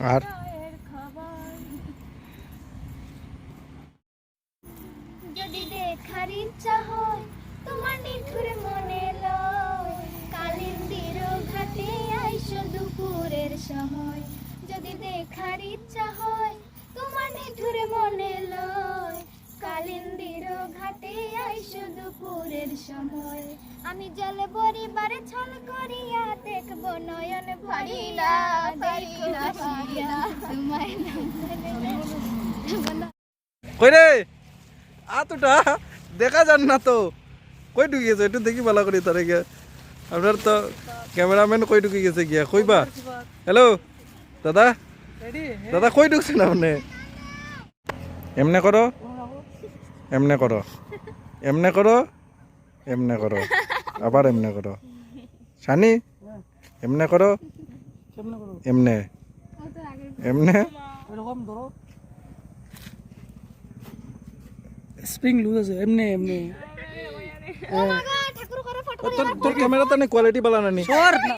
আর? যদি দেখার ইচ্ছা হয় তোমার নিঠুর মনে লয়। কালিন্দির ঘাটে আইসো দুপুরের সময়। যদি দেখার ইচ্ছা হয় তোমার নিঠুর মনে লয়। কালিন্দির ঘাটে আইসো দুপুরের সময়। আমি জল পরিবারে ছল করিয়া দেখব নয়ন ভরিয়া দেখো ভাসিয়া তোমায় না কই রে? আতুটা দেখা যান না তো। কই ঢুকি গেছে? একটু দেখি ভালো করি তারে গিয়া আপনার তো ক্যামেরাম্যান কই ঢুকি গেছে গিয়া? কইবা হ্যালো দাদা? দাদা কই ঢুকছেন আপনি? এমনে করো। এমনে করো। এমনে করো। এমনে করো। আবার এমনে করো। সানি? এমনে করো? এমনে। এমনে? এরকম ধরো। স্প্রিং লুজ আছে এমনি এমনি। ঠাকুর করে ফটো তোর ক্যামেরা তো কোয়ালিটি ভালো না নি সর না।